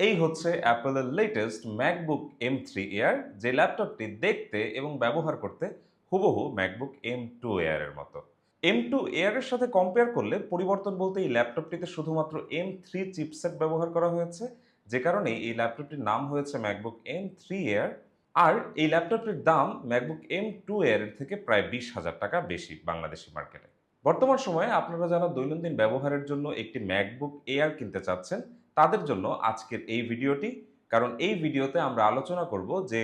এই হচ্ছে অ্যাপেলের latest MacBook M three Air যে ল্যাপটপটি দেখতে এবং ব্যবহার করতে হুবহু ম্যাকবুক এম টু এয়ারের মতো। এম টু এয়ারের সাথে কম্পেয়ার করলে পরিবর্তন বলতে এই ল্যাপটপটিতে শুধুমাত্র এম থ্রি চিপসেট ব্যবহার করা হয়েছে, যে কারণে এই ল্যাপটপটির নাম হয়েছে ম্যাকবুক এম থ্রি এয়ার আর এই ল্যাপটপটির দাম ম্যাকবুক এম টু এয়ারের থেকে প্রায় বিশ হাজার টাকা বেশি বাংলাদেশি মার্কেটে বর্তমান সময়ে আপনারা যারা দৈনন্দিন ব্যবহারের জন্য একটি ম্যাকবুক এয়ার কিনতে চাচ্ছেন তাদের জন্য আজকের এই ভিডিওটি। কারণ এই ভিডিওতে আমরা আলোচনা করব যে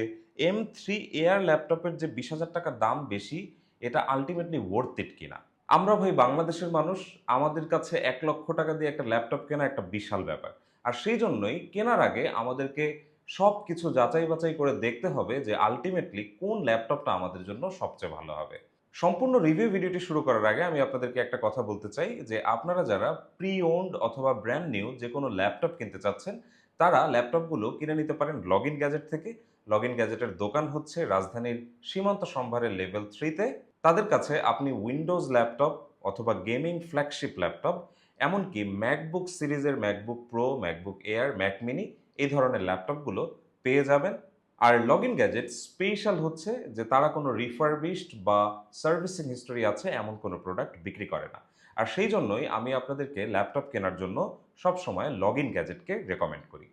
এম থ্রি এয়ার ল্যাপটপের যে বিশ হাজার টাকা দাম বেশি, এটা আলটিমেটলি ওয়ার্থ ইট কিনা। আমরা ভাই বাংলাদেশের মানুষ, আমাদের কাছে এক লক্ষ টাকা দিয়ে একটা ল্যাপটপ কেনা একটা বিশাল ব্যাপার। আর সেই জন্যই কেনার আগে আমাদেরকে সব কিছু যাচাই বাছাই করে দেখতে হবে যে আলটিমেটলি কোন ল্যাপটপটা আমাদের জন্য সবচেয়ে ভালো হবে। সম্পূর্ণ রিভিউ ভিডিওটি শুরু করার আগে আমি আপনাদেরকে একটা কথা বলতে চাই যে আপনারা যারা প্রি ওন্ড অথবা ব্র্যান্ড নিউ যে কোনো ল্যাপটপ কিনতে চাচ্ছেন, তারা ল্যাপটপগুলো কিনে নিতে পারেন লগ ইন গ্যাজেট থেকে। লগ ইন গ্যাজেটের দোকান হচ্ছে রাজধানীর সীমান্ত সম্ভারের লেভেল থ্রিতে তাদের কাছে আপনি উইন্ডোজ ল্যাপটপ অথবা গেমিং ফ্ল্যাগশিপ ল্যাপটপ এমনকি ম্যাকবুক সিরিজের MacBook Pro MacBook Air Mac mini এই ধরনের ল্যাপটপগুলো পেয়ে যাবেন। আর লগ ইন গ্যাজেট স্পেশাল হচ্ছে যে তারা কোনো রিফারবিশড বা সার্ভিসিং হিস্টোরি আছে এমন কোনো প্রোডাক্ট বিক্রি করে না। আর সেই জন্যই আমি আপনাদেরকে ল্যাপটপ কেনার জন্য সবসময় লগ ইন গ্যাজেটকে রেকমেন্ড করি।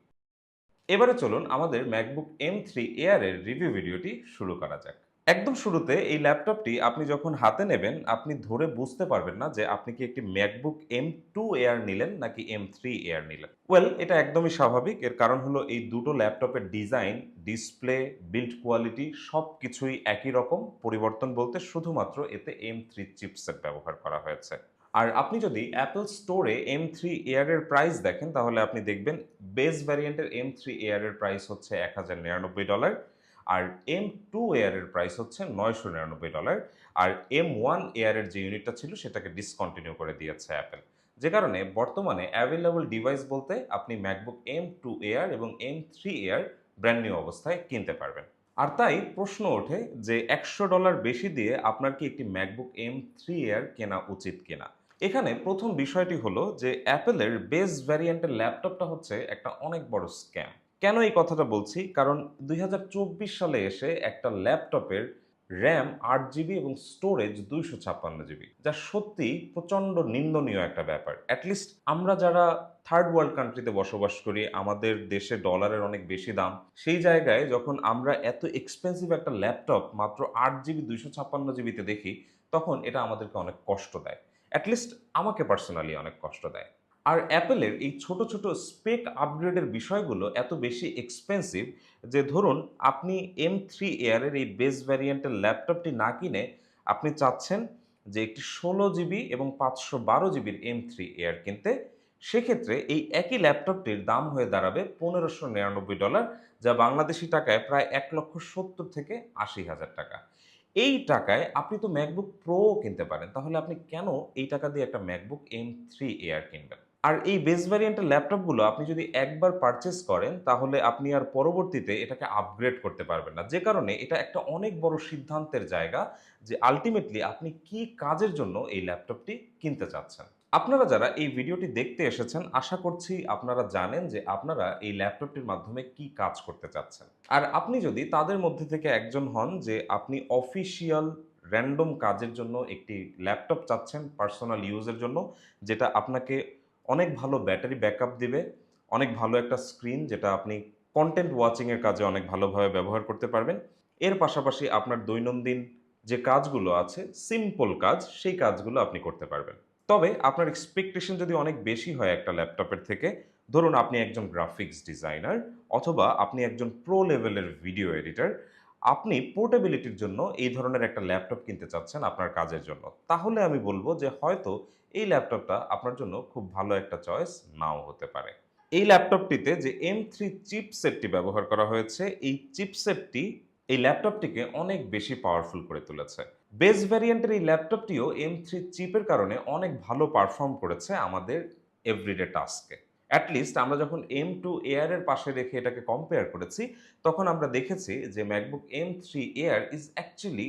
এবারে চলুন আমাদের ম্যাকবুক এম থ্রি এয়ারের রিভিউ ভিডিওটি শুরু করা যাক। একদম শুরুতে এই ল্যাপটপটি আপনি যখন হাতে নেবেন, আপনি ধরে বুঝতে পারবেন না যে আপনি কি একটি ম্যাকবুক এম টু এয়ার নিলেন নাকি এম থ্রি এয়ার নিলেন। ওয়েল এটা একদমই স্বাভাবিক। এর কারণ হলো এই দুটো ল্যাপটপের ডিজাইন, ডিসপ্লে বিল্ড কোয়ালিটি সব কিছুই একই রকম। পরিবর্তন বলতে শুধুমাত্র এতে এম থ্রি চিপসেট ব্যবহার করা হয়েছে। আর আপনি যদি অ্যাপল স্টোরে এম থ্রি এয়ারের প্রাইস দেখেন, তাহলে আপনি দেখবেন বেস ভ্যারিয়েন্টের এম থ্রি এয়ারের প্রাইস হচ্ছে এক হাজার নিরানব্বই ডলার আর এম টু এয়ারের প্রাইস হচ্ছে নয়শো নিরানব্বই ডলার আর এম ওয়ান এয়ারের যে ইউনিটটা ছিল সেটাকে ডিসকন্টিনিউ করে দিয়েছে অ্যাপেল যে কারণে বর্তমানে অ্যাভেলেবল ডিভাইস বলতে আপনি ম্যাকবুক এম টু এয়ার এবং M three Air brand new অবস্থায় কিনতে পারবেন। আর তাই প্রশ্ন ওঠে যে একশো ডলার বেশি দিয়ে আপনার কি একটি ম্যাকবুক এম থ্রি এয়ার কেনা উচিত কিনা? এখানে প্রথম বিষয়টি হলো যে অ্যাপেলের বেস ভ্যারিয়েন্টের ল্যাপটপটা হচ্ছে একটা অনেক বড় স্ক্যাম কেন এই কথাটা বলছি? কারণ দুই হাজার চব্বিশ সালে এসে একটা ল্যাপটপের র্যাম আট জিবি এবং স্টোরেজ দুইশো ছাপ্পান্ন জিবি, যা সত্যি প্রচণ্ড নিন্দনীয় একটা ব্যাপার। অ্যাটলিস্ট আমরা যারা থার্ড ওয়ার্ল্ড কান্ট্রিতে বসবাস করি, আমাদের দেশে ডলারের অনেক বেশি দাম, সেই জায়গায় যখন আমরা এত এক্সপেন্সিভ একটা ল্যাপটপ মাত্র আট জিবি দুইশো ছাপ্পান্ন জিবিতে দেখি, তখন এটা আমাদেরকে অনেক কষ্ট দেয়। অ্যাটলিস্ট আমাকে পার্সোনালি অনেক কষ্ট দেয়। আর অ্যাপেলের এই ছোট ছোট স্পেক আপগ্রেডের বিষয়গুলো এত বেশি এক্সপেন্সিভ যে ধরুন, আপনি এম থ্রি এয়ারের এই বেস ভ্যারিয়েন্টের ল্যাপটপটি না কিনে আপনি চাচ্ছেন যে একটি ষোলো জিবি এবং পাঁচশো বারো জিবির এম থ্রি এয়ার কিনতে, সেক্ষেত্রে এই একই ল্যাপটপটির দাম হয়ে দাঁড়াবে পনেরোশো নিরানব্বই ডলার যা বাংলাদেশি টাকায় প্রায় এক লক্ষ সত্তর থেকে আশি হাজার টাকা। এই টাকায় আপনি তো ম্যাকবুক প্রো কিনতে পারেন, তাহলে আপনি কেন এই টাকা দিয়ে একটা ম্যাকবুক এম থ্রি এয়ার কিনবেন? আর এই বেস ভ্যারিয়েন্টের ল্যাপটপগুলো আপনি যদি একবার পারচেস করেন, তাহলে আপনি আর পরবর্তীতে এটাকে আপগ্রেড করতে পারবেন না। যে কারণে এটা একটা অনেক বড় সিদ্ধান্তের জায়গা যে আলটিমেটলি আপনি কি কাজের জন্য এই ল্যাপটপটি কিনতে চাচ্ছেন। আপনারা যারা এই ভিডিওটি দেখতে এসেছেন, আশা করছি আপনারা জানেন যে আপনারা এই ল্যাপটপটির মাধ্যমে কি কাজ করতে চাচ্ছেন। আর আপনি যদি তাদের মধ্যে থেকে একজন হন যে আপনি অফিসিয়াল র্যান্ডম কাজের জন্য একটি ল্যাপটপ চাচ্ছেন পার্সোনাল ইউজের জন্য, যেটা আপনাকে অনেক ভালো ব্যাটারি ব্যাকআপ দিবে, অনেক ভালো একটা স্ক্রিন যেটা আপনি কন্টেন্ট ওয়াচিংয়ের কাজে অনেক ভালোভাবে ব্যবহার করতে পারবেন। এর পাশাপাশি আপনার দৈনন্দিন যে কাজগুলো আছে সিম্পল কাজ, সেই কাজগুলো আপনি করতে পারবেন। তবে আপনার এক্সপেকটেশন যদি অনেক বেশি হয় একটা ল্যাপটপের থেকে, ধরুন আপনি একজন গ্রাফিক্স ডিজাইনার অথবা আপনি একজন প্রো লেভেলের ভিডিও এডিটর আপনি পোর্টেবিলিটির জন্য এই ধরনের একটা ল্যাপটপ কিনতে চাচ্ছেন আপনার কাজের জন্য, তাহলে আমি বলব যে হয়তো এই ল্যাপটপটা আপনার জন্য খুব ভালো একটা চয়েস নাও হতে পারে। এই ল্যাপটপটিতে যে এম থ্রি চিপসেটটি ব্যবহার করা হয়েছে, এই চিপসেটটি এই ল্যাপটপটিকে অনেক বেশি পাওয়ারফুল করে তুলেছে। বেস ভ্যারিয়েন্টের এই ল্যাপটপটিও এম থ্রি চিপের কারণে অনেক ভালো পারফর্ম করেছে আমাদের এভরিডে টাস্কে অ্যাটলিস্ট আমরা যখন এম টু এয়ারের পাশে রেখে এটাকে কম্পেয়ার করেছি, তখন আমরা দেখেছি যে MacBook M three Air is actually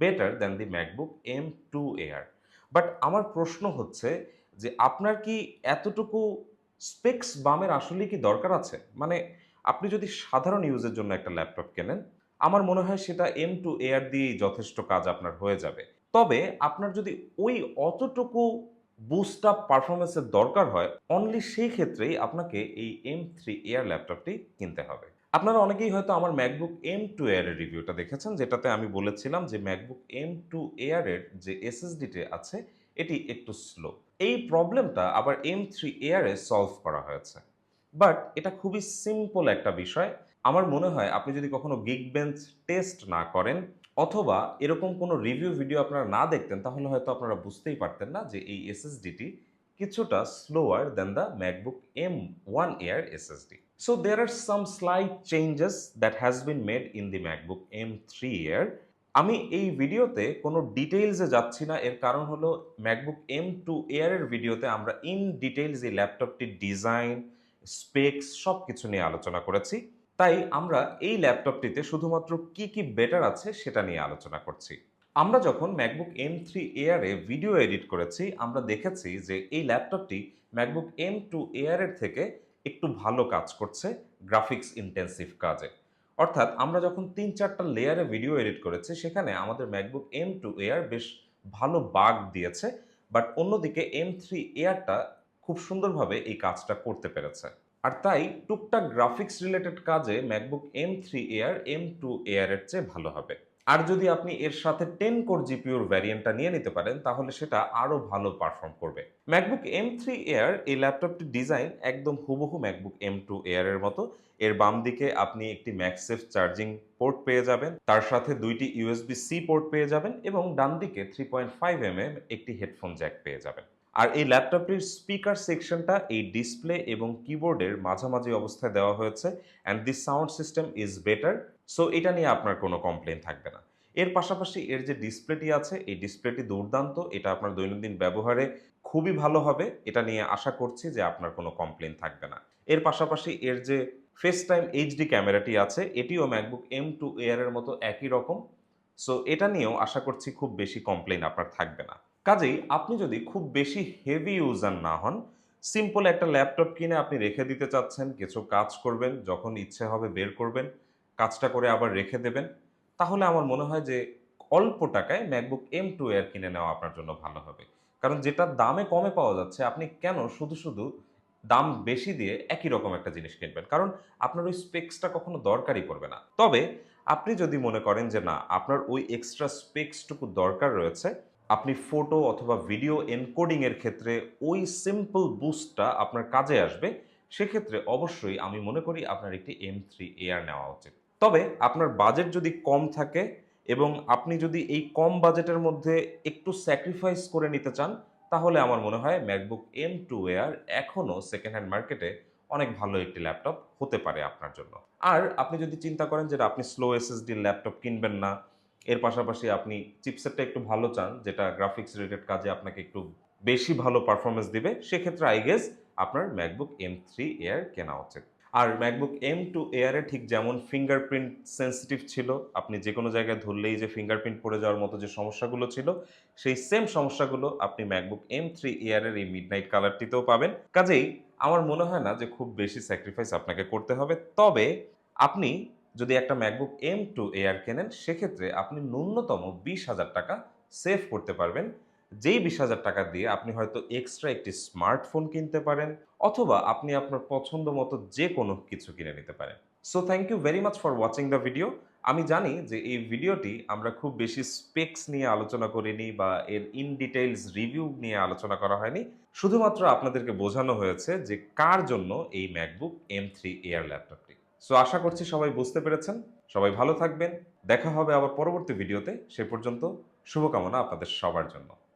better than the MacBook M two Air but আমার প্রশ্ন হচ্ছে যে আপনার কি এতটুকু স্পেক্স বামের আসলেই কি দরকার আছে? মানে আপনি যদি সাধারণ ইউজের জন্য একটা ল্যাপটপ কেনেন, আমার মনে হয় সেটা এম টু এয়ার দিয়েই যথেষ্ট কাজ আপনার হয়ে যাবে। তবে আপনার যদি ওই অতটুকু বুস্ট আপ পারফরমেন্সের দরকার হয় অনলি সেই ক্ষেত্রেই আপনাকে এই এম থ্রি এয়ার ল্যাপটপটি কিনতে হবে। আপনারা অনেকেই হয়তো আমার ম্যাকবুক এম টু এয়ারের রিভিউটা দেখেছেন, যেটাতে আমি বলেছিলাম যে ম্যাকবুক এম টু এয়ারের যে এসএসডিটি আছে, এটি একটু স্লো এই প্রবলেমটা আবার এম থ্রি এয়ারে সলভ করা হয়েছে। বাট এটা খুবই সিম্পল একটা বিষয়। আমার মনে হয় আপনি যদি কখনো গিগ বেঞ্চ টেস্ট না করেন অথবা এরকম কোনো রিভিউ ভিডিও আপনারা না দেখতেন, তাহলে হয়তো আপনারা বুঝতেই পারতেন না যে এই এসএসডিটি কিছুটা slower than the MacBook M one Air SSD so there are some slight changes that has been made in the MacBook M three Air আমি এই ভিডিওতে কোনো ডিটেইলসে যাচ্ছি না, এর কারণ হলো ম্যাকবুক এম টু এয়ারের ভিডিওতে আমরা ইন ডিটেইলস এই ল্যাপটপটির ডিজাইন স্পেক্স সব কিছু নিয়ে আলোচনা করেছি। তাই আমরা এই ল্যাপটপটিতে শুধুমাত্র কি কি বেটার আছে সেটা নিয়ে আলোচনা করছি। আমরা যখন ম্যাকবুক এম থ্রি এয়ারে ভিডিও এডিট করেছি, আমরা দেখেছি যে এই ল্যাপটপটি ম্যাকবুক এম টু এয়ারের থেকে একটু ভালো কাজ করছে গ্রাফিক্স ইন্টেন্সিভ কাজে। অর্থাৎ আমরা যখন তিন চারটা লেয়ারে ভিডিও এডিট করেছি, সেখানে আমাদের ম্যাকবুক এম টু এয়ার বেশ ভালো বাগ দিয়েছে বাট অন্যদিকে এম থ্রি এয়ারটা খুব সুন্দরভাবে এই কাজটা করতে পেরেছে। আর তাই টুকটাক গ্রাফিক্স রিলেটেড কাজে MacBook M three Air M two এয়ারের চেয়ে ভালো হবে। আর যদি আপনি এর সাথে টেন কোর জিপিউর ভ্যারিয়েন্টটা নিয়ে নিতে পারেন, তাহলে সেটা আরও ভালো পারফর্ম করবে। ম্যাকবুক এম থ্রি এয়ার এই ল্যাপটপটির ডিজাইন একদম হুবহু ম্যাকবুক এম টু এয়ারের মতো। এর বাম দিকে আপনি একটি ম্যাক্সেফ চার্জিং পোর্ট পেয়ে যাবেন, তার সাথে দুইটি ইউএসবি সি পোর্ট পেয়ে যাবেন এবং ডান দিকে three point five M M একটি হেডফোন জ্যাক পেয়ে যাবেন। আর এই ল্যাপটপটির স্পিকার সেকশনটা এই ডিসপ্লে এবং কিবোর্ডের মাঝামাঝি অবস্থায় দেওয়া হয়েছে and this sound system is better so এটা নিয়ে আপনার কোনো কমপ্লেন থাকবে না। এর পাশাপাশি এর যে ডিসপ্লেটি আছে, এই ডিসপ্লেটি দুর্দান্ত, এটা আপনার দৈনন্দিন ব্যবহারে খুবই ভালো হবে, এটা নিয়ে আশা করছি যে আপনার কোনো কমপ্লেন থাকবে না। এর পাশাপাশি এর যে ফেস টাইম এইচডি ক্যামেরাটি আছে, এটিও ম্যাকবুক এম টু এয়ারের মতো একই রকম সো এটা নিয়েও আশা করছি খুব বেশি কমপ্লেন আপনার থাকবে না। কাজেই আপনি যদি খুব বেশি হেভি ইউজার না হন সিম্পল একটা ল্যাপটপ কিনে আপনি রেখে দিতে চাচ্ছেন, কিছু কাজ করবেন, যখন ইচ্ছে হবে বের করবেন, কাজটা করে আবার রেখে দেবেন, তাহলে আমার মনে হয় যে অল্প টাকায় ম্যাকবুক এম টু এয়ার কিনে নেওয়া আপনার জন্য ভালো হবে। কারণ যেটা দামে কমে পাওয়া যাচ্ছে, আপনি কেন শুধু শুধু দাম বেশি দিয়ে একই রকম একটা জিনিস কিনবেন? কারণ আপনার ওই স্পেক্সটা কখনো দরকারই পড়বে না। তবে আপনি যদি মনে করেন যে না, আপনার ওই এক্সট্রা স্পেক্সটুকু দরকার রয়েছে আপনি ফটো অথবা ভিডিও এনকোডিং এর ক্ষেত্রে ওই সিম্পল বুস্টটা আপনার কাজে আসবে, সেক্ষেত্রে অবশ্যই আমি মনে করি আপনার একটি এম থ্রি এয়ার নেওয়া উচিত। তবে আপনার বাজেট যদি কম থাকে এবং আপনি যদি এই কম বাজেটের মধ্যে একটু স্যাক্রিফাইস করে নিতে চান, তাহলে আমার মনে হয় ম্যাকবুক এম টু এয়ার এখনও সেকেন্ড হ্যান্ড মার্কেটে অনেক ভালো একটি ল্যাপটপ হতে পারে আপনার জন্য। আর আপনি যদি চিন্তা করেন যে আপনি স্লো এসএসডির ল্যাপটপ কিনবেন না এর পাশাপাশি আপনি চিপসেটটা একটু ভালো চান, যেটা গ্রাফিক্স রিলেটেড কাজে আপনাকে একটু বেশি ভালো পারফরমেন্স দিবে, সেক্ষেত্রে আই গেস আপনার ম্যাকবুক এম থ্রি এয়ার কেনা উচিত। আর ম্যাকবুক এম টু এয়ারে ঠিক যেমন ফিঙ্গারপ্রিন্ট সেন্সিটিভ ছিল, আপনি যে কোনো জায়গায় ধরলেই যে ফিঙ্গারপ্রিন্ট পড়ে যাওয়ার মতো যে সমস্যাগুলো ছিল, সেই সেম সমস্যাগুলো আপনি ম্যাকবুক এম থ্রি এয়ারের এই মিডনাইট কালারটিতেও পাবেন। কাজেই আমার মনে হয় না যে খুব বেশি স্যাক্রিফাইস আপনাকে করতে হবে। তবে আপনি যদি একটা ম্যাকবুক এম টু এয়ার কেনেন, সেক্ষেত্রে আপনি ন্যূনতম বিশ হাজার টাকা সেভ করতে পারবেন। যেই বিশ হাজার টাকা দিয়ে আপনি হয়তো এক্সট্রা একটি স্মার্টফোন কিনতে পারেন, অথবা আপনি আপনার পছন্দ মতো যে কোনো কিছু কিনে নিতে পারেন। So thank you very much for watching the video আমি জানি যে এই ভিডিওটি আমরা খুব বেশি স্পেক্স নিয়ে আলোচনা করিনি বা এর ইন ডিটেইলস রিভিউ নিয়ে আলোচনা করা হয়নি। শুধুমাত্র আপনাদেরকে বোঝানো হয়েছে যে কার জন্য এই ম্যাকবুক এম থ্রি এয়ার ল্যাপটপটি সো আশা করছি সবাই বুঝতে পেরেছেন। সবাই ভালো থাকবেন। দেখা হবে আবার পরবর্তী ভিডিওতে। সে পর্যন্ত শুভকামনা আপনাদের সবার জন্য।